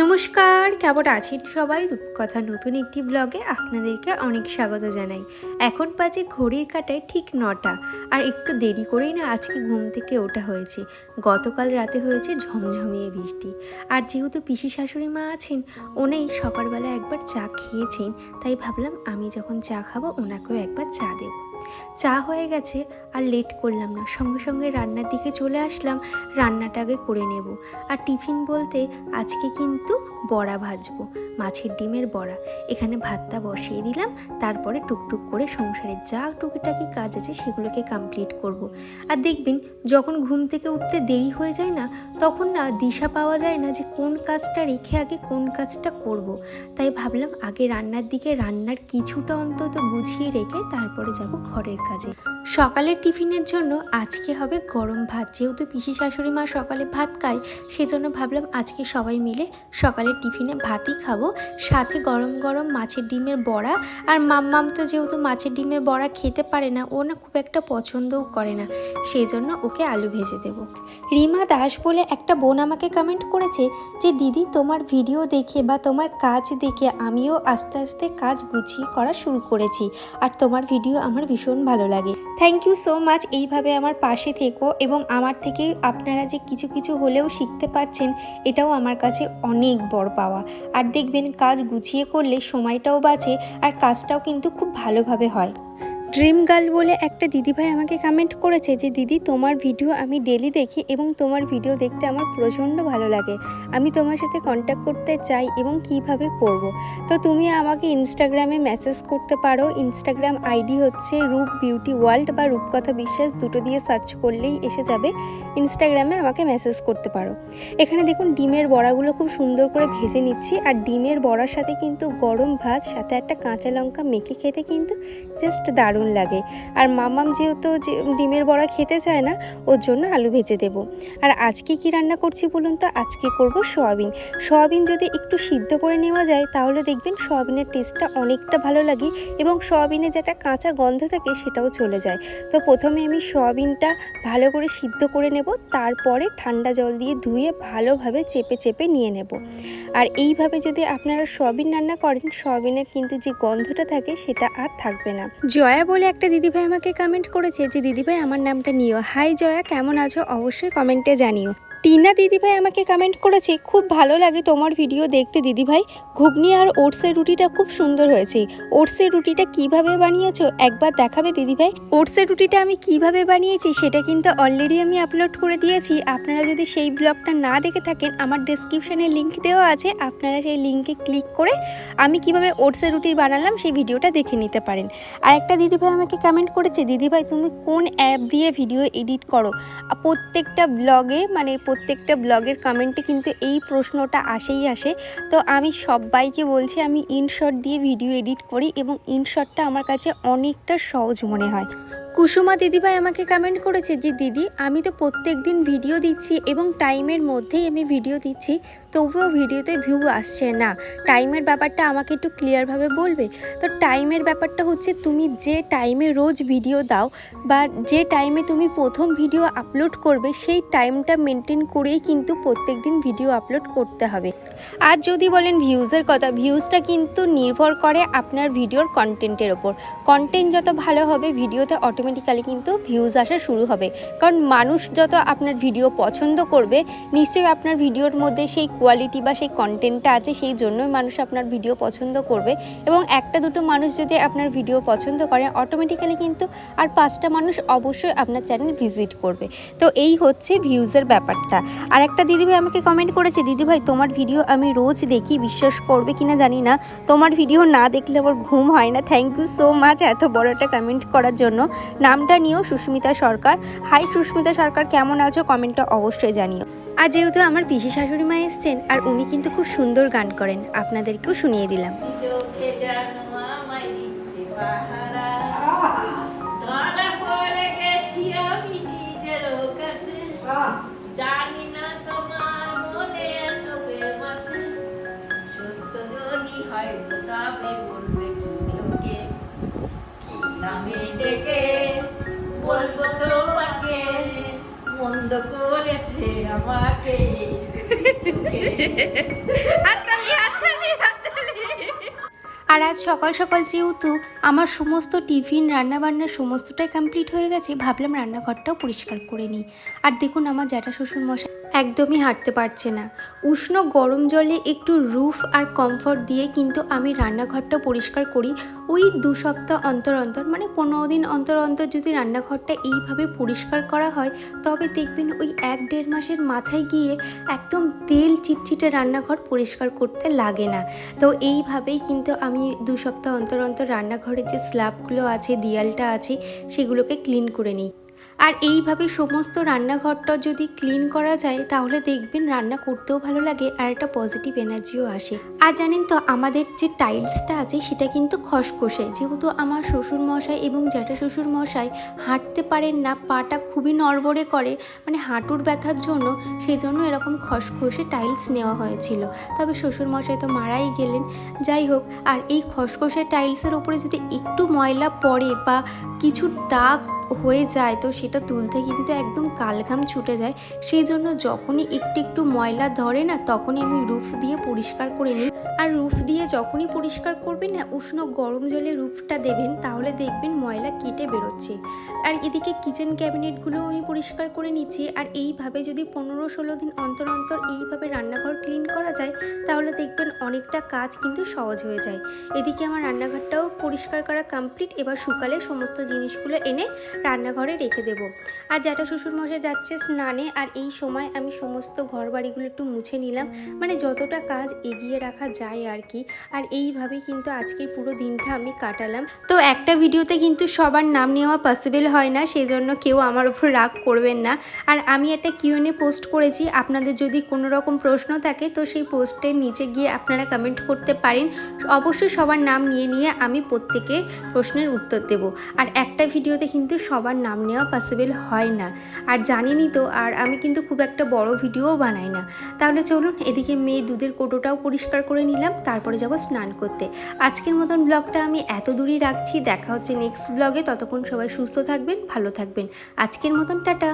নমস্কার, কেমন আছেন সবাই? রূপকথা নতুন একটি ব্লগে আপনাদেরকে অনেক স্বাগত জানাই। এখন বাজে ঘড়ির কাটায় ঠিক নটা, আর একটু দেরি করেই না আজকে ঘুম থেকে ওঠা হয়েছে। গতকাল রাতে হয়েছে ঝমঝমিয়ে বৃষ্টি। আর যেহেতু পিসি শাশুড়ি মা আছেন ওনাই সকালবেলা একবার চা খেয়েছেন, তাই ভাবলাম আমি যখন চা খাব ওনাকেও একবার চা দেবো। চা হয়ে গেছে আর লেট করলাম না। সঙ্গে সঙ্গে রান্নার দিকে চলে আসলাম, রান্নাটাকে করে নেব। আর টিফিন বলতে আজকে কিন্তু বড়া ভাজবো। মাছের ডিমের বড়া এখানে ভাতটা বসিয়ে দিলাম, তারপরে টুকটুক করে সংসারের যা টুকিটাকি কাজ আছে সেগুলোকে কমপ্লিট করব। আর দেখবেন, যখন ঘুম থেকে উঠতে দেরি হয়ে যায় না, তখন না দিশা পাওয়া যায় না যে কোন কাজটা রেখে আগে কোন কাজটা করব। তাই ভাবলাম আগে রান্নার দিকে রান্নার কিছুটা অন্তত গুছিয়ে রেখে তারপরে যাব ঘরের কাজে সকালের টিফিনের জন্য আজকে হবে গরম ভাত। যেহেতু পিসি শাশুড়ি মা সকালে ভাত খায়, সেজন্য ভাবলাম আজকে সবাই মিলে সকালের টিফিনে ভাতই খাব। সাথে গরম গরম মাছের ডিমের বড়া। আর মাম্মাম তো যেহেতু মাছের ডিমের বড়া খেতে পারে না, ও না খুব একটা পছন্দও করে না। সেই জন্য ওকে আলু ভেজে দেব। রিমা দাস বলে একটা বোন আমাকে কমেন্ট করেছে যে, দিদি, তোমার ভিডিও দেখে বা তোমার কাজ দেখে আমিও আস্তে আস্তে কাজ গুছিয়ে করা শুরু করেছি। আর তোমার ভিডিও আমার ভীষণ ভালো লাগে। থ্যাংক ইউ সো মাচ এইভাবে আমার পাশে থেকো এবং আমার থেকে আপনারা যে কিছু কিছু হলেও শিখতে পারছেন, এটাও আমার কাছে অনেক বড় পাওয়া। আর দেখবেন, কাজ গুছিয়ে করলে সময়টাও বাঁচে আর কাজটাও কিন্তু খুব ভালোভাবে হয়। ড্রিম গার্ল বলে একটা দিদিভাই আমাকে কমেন্ট করেছে যে, দিদি, তোমার ভিডিও আমি ডেলি দেখি এবং তোমার ভিডিও দেখতে আমার প্রচণ্ড ভালো লাগে। আমি তোমার সাথে কন্ট্যাক্ট করতে চাই এবং কীভাবে করব। তো তুমি আমাকে ইনস্টাগ্রামে মেসেজ করতে পারো। ইনস্টাগ্রাম আইডি হচ্ছে রূপ বিউটি ওয়ার্ল্ড বা রূপকথা বিশ্বাস দুটো দিয়ে সার্চ করলেই এসে যাবে। ইনস্টাগ্রামে আমাকে মেসেজ করতে পারো। এখানে দেখুন, ডিমের বড়াগুলো খুব সুন্দর করে ভেজে নিচ্ছি। আর ডিমের বড়ার সাথে কিন্তু গরম ভাত, সাথে একটা কাঁচা লঙ্কা মেখে খেতে কিন্তু জাস্ট দারুণ লাগে। আর মামাম যেহেতু যে ডিমের বড়া খেতে চায় না, ওর জন্য আলু ভেজে দেব। আর আজকে কি রান্না করছি বলুন তো? আজকে করব সয়াবিন। সয়াবিন যদি একটু সিদ্ধ করে নেওয়া যায়, তাহলে দেখবেন সয়াবিনের টেস্টটা অনেকটা ভালো লাগে এবং সয়াবিনে যেটা কাঁচা গন্ধ থাকে সেটাও চলে যায়। তো প্রথমে আমি সয়াবিনটা ভালো করে সিদ্ধ করে নেব, তারপরে ঠান্ডা জল দিয়ে ধুয়ে ভালোভাবে চেপে চেপে নিয়ে নেব। আর এইভাবে যদি আপনারা সয়াবিন রান্না করেন, সয়াবিনের কিন্তু যে গন্ধটা থাকে সেটা আর থাকবে না। জয়া বলে একটা দিদিভাই আমাকে কমেন্ট করেছে যে, দিদিভাই, আমার নামটা নিও। হাই জয়া, কেমন আছো? অবশ্যই কমেন্টে জানিও। টিনা দিদিভাই আমাকে কমেন্ট করেছে, খুব ভালো লাগে তোমার ভিডিও দেখতে দিদিভাই। ঘুগনি আর ওটসের রুটিটা খুব সুন্দর হয়েছে। ওটসের রুটিটা কীভাবে বানিয়েছো একবার দেখাবে দিদিভাই। ওটসের রুটিটা আমি কীভাবে বানিয়েছি সেটা কিন্তু অলরেডি আমি আপলোড করে দিয়েছি। আপনারা যদি সেই ব্লগটা না দেখে থাকেন, আমার ডেসক্রিপশানে লিঙ্ক দেওয়া আছে, আপনারা সেই লিঙ্কে ক্লিক করে আমি কীভাবে ওটসের রুটি বানালাম সেই ভিডিওটা দেখে নিতে পারেন। আর একটা দিদিভাই আমাকে কমেন্ট করেছে, দিদিভাই, তুমি কোন অ্যাপ দিয়ে ভিডিও এডিট করো? প্রত্যেকটা ব্লগে মানে প্রত্যেকটা ব্লগের কমেন্টে কিন্তু এই প্রশ্নটা আসেই আসে। তো আমি সবাইকে বলছি, আমি ইনশট দিয়ে ভিডিও এডিট করি এবং ইনশটটা আমার কাছে অনেকটা সহজ মনে হয়। কুসুমা দিদিভাই আমাকে কমেন্ট করেছে যে, দিদি, আমি তো প্রত্যেক দিন ভিডিও দিচ্ছি এবং টাইমের মধ্যেই আমি ভিডিও দিচ্ছি। তবুও ভিডিওতে ভিউ আসছে না। টাইমের ব্যাপারটা আমাকে একটু ক্লিয়ারভাবে বলবে? তো টাইমের ব্যাপারটা হচ্ছে, তুমি যে টাইমে রোজ ভিডিও দাও বা যে টাইমে তুমি প্রথম ভিডিও আপলোড করবে, সেই টাইমটা মেনটেন করেই কিন্তু প্রত্যেক দিন ভিডিও আপলোড করতে হবে। আর যদি বলেন ভিউজের কথা ভিউজটা কিন্তু নির্ভর করে আপনার ভিডিওর কন্টেন্টের ওপর। কন্টেন্ট যত ভালো হবে ভিডিওতে অটোমেটিক্যালি কিন্তু ভিউজ আসা শুরু হবে। কারণ মানুষ যত আপনার ভিডিও পছন্দ করবে, নিশ্চয়ই আপনার ভিডিওর মধ্যে সেই কোয়ালিটি বা সেই কন্টেন্টটা আছে, সেই জন্যই মানুষ আপনার ভিডিও পছন্দ করবে। এবং একটা দুটো মানুষ যদি আপনার ভিডিও পছন্দ করে অটোমেটিক্যালি কিন্তু আর পাঁচটা মানুষ অবশ্যই আপনার চ্যানেল ভিজিট করবে। তো এই হচ্ছে ভিউজের ব্যাপারটা। আর একটা দিদিভাই আমাকে কমেন্ট করেছে, দিদিভাই, তোমার ভিডিও আমি রোজ দেখি, বিশ্বাস করবে কিনা জানি না। তোমার ভিডিও না দেখলে আমার ঘুম হয় না। থ্যাংক ইউ সো মাচ এত বড় একটা কমেন্ট করার জন্য। নামটা নিয়েও সুস্মিতা সরকার। হাই সুস্মিতা সরকার কেমন আছো? কমেন্টটা অবশ্যই জানিও। আর যেহেতু আমার পিসি শাশুড়ি মা এসছেন আর উনি কিন্তু খুব সুন্দর গান করেন আপনাদেরকেও শুনিয়ে দিলাম। জানো না তোমার মনে এত প্রেম আছে সত্য যদি হয় তবে বলবে। নামে ডেকে বলব তোমাকে মন্দ করেছে আমাকে। হাততালি হাততালি হাততালি। আর আজ সকাল সকাল যেহেতু আমার সমস্ত টিফিন রান্নাবান্নার সমস্তটাই কমপ্লিট হয়ে গেছে ভাবলাম রান্নাঘরটাও পরিষ্কার করে নিই। আর দেখুন আমার জ্যাঠা শ্বশুর মশাই একদমই হাঁটতে পারছে না। উষ্ণ গরম জলে একটু রুফ আর কমফর্ট দিয়ে কিন্তু আমি রান্নাঘরটা পরিষ্কার করি। ওই দু সপ্তাহ অন্তর অন্তর মানে পনেরো দিন অন্তর অন্তর যদি রান্নাঘরটা এইভাবে পরিষ্কার করা হয়, তবে দেখবেন ওই এক দেড় মাসের মাথায় গিয়ে একদম তেল চিটচিটে রান্নাঘর পরিষ্কার করতে লাগে না। তো এইভাবেই কিন্তু আমি দু সপ্তাহ অন্তর অন্তর রান্নাঘরের যে স্ল্যাবগুলো আছে, দেয়ালটা আছে, সেগুলোকে ক্লিন করে নিই। আর এইভাবে সমস্ত রান্নাঘরটা যদি ক্লিন করা যায়, তাহলে দেখবেন রান্না করতেও ভালো লাগে আর একটা পজিটিভ এনার্জিও আসে। আর জানেন তো, আমাদের যে টাইলসটা আছে, সেটা কিন্তু খসখসে। যেহেতু আমার শ্বশুর মশাই এবং জ্যাঠা শ্বশুর মশাই হাঁটতে পারেন না, পাটা খুবই নড়বড়ে করে মানে হাঁটুর ব্যথার জন্য সেই জন্য এরকম খসখসে টাইলস নেওয়া হয়েছিল। তবে শ্বশুর মশাই তো মারাই গেলেন। যাই হোক, আর এই খসখসে টাইলসের ওপরে যদি একটু ময়লা পড়ে বা কিছু দাগ হয়ে যায়, তো সেটা তুলতে কিন্তু একদম কালঘাম ছুটে যায়। সেই জন্য যখনই একটু একটু ময়লা ধরে না, তখনই আমি রুফ দিয়ে পরিষ্কার করে নিই। আর রুফ দিয়ে যখনই পরিষ্কার করবেন না, উষ্ণ গরম জলে রুফটা দেবেন, তাহলে দেখবেন ময়লা কেটে বেরোচ্ছে। আর এদিকে কিচেন ক্যাবিনেটগুলো আমি পরিষ্কার করে নিচ্ছি। আর এইভাবে যদি পনেরো ষোলো দিন অন্তর অন্তর এইভাবে রান্নাঘর ক্লিন করা যায়, তাহলে দেখবেন অনেকটা কাজ কিন্তু সহজ হয়ে যায়। এদিকে আমার রান্নাঘরটাও পরিষ্কার করা কমপ্লিট এবার শুকালে সমস্ত জিনিসগুলো এনে রান্নাঘরে রেখে দেবো। আর জ্যাঠা শ্বশুরমশাই যাচ্ছে স্নানে, আর এই সময় আমি সমস্ত ঘর বাড়িগুলো একটু মুছে নিলাম। মানে যতটা কাজ এগিয়ে রাখা যায় আর কি। আর এইভাবে কিন্তু আজকের পুরো দিনটা আমি কাটালাম। তো একটা ভিডিওতে কিন্তু সবার নাম নেওয়া পসিবল হয় না সেই জন্য কেউ আমার উপর রাগ করবেন না। আর আমি একটা কিউএনএ পোস্ট করেছি, আপনাদের যদি কোনো রকম প্রশ্ন থাকে, তো সেই পোস্টের নিচে গিয়ে আপনারা কমেন্ট করতে পারেন। অবশ্যই সবার নাম নিয়ে নিয়ে আমি প্রত্যেকে প্রশ্নের উত্তর দেব। আর একটা ভিডিওতে কিন্তু সবার নাম নেওয়া পসিবল হয় না। আর জানিনি তো, আর আমি কিন্তু খুব একটা বড় ভিডিও বানাই না। তাহলে চলুন এদিকে মেয়ে দুধের কোটোটাও পরিষ্কার করে নিলাম, তারপরে যাব স্নান করতে। আজকের মতন ব্লগটা আমি এত দূরই রাখছি, দেখা হচ্ছে নেক্সট ব্লগে। ততক্ষণ সবাই সুস্থ থাকবেন, ভালো থাকবেন। আজকের মতন টাটা।